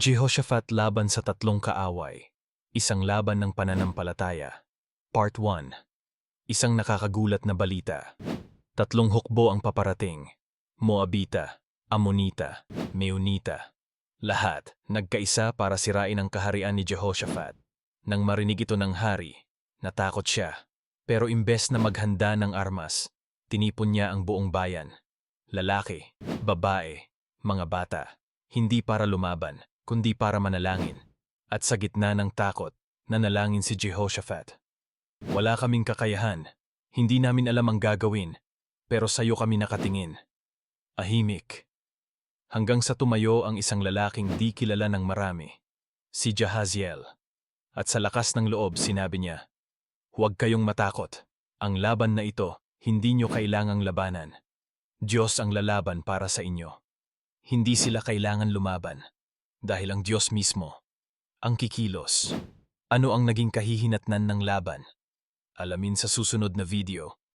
Jehoshaphat laban sa tatlong kaaway. Isang laban ng pananampalataya. Part 1. Isang nakakagulat na balita. Tatlong hukbo ang paparating. Moabita, Amonita, Meunita. Lahat nagkaisa para sirain ang kaharian ni Jehoshaphat. Nang marinig ito ng hari, natakot siya. Pero imbes na maghanda ng armas, tinipon niya ang buong bayan. Lalaki, babae, mga bata. Hindi para lumaban, kundi para manalangin. At sa gitna ng takot, nanalangin si Jehoshaphat. Wala kaming kakayahan. Hindi namin alam ang gagawin. Pero sa'yo kami nakatingin. Ahimik. Hanggang sa tumayo ang isang lalaking di kilala ng marami. Si Jahaziel. At sa lakas ng loob sinabi niya, Huwag kayong matakot. Ang laban na ito, hindi nyo kailangang labanan. Diyos ang lalaban para sa inyo. Hindi sila kailangan lumaban. Dahil ang Diyos mismo, ang kikilos. Ano ang naging kahihinatnan ng laban? Alamin sa susunod na video.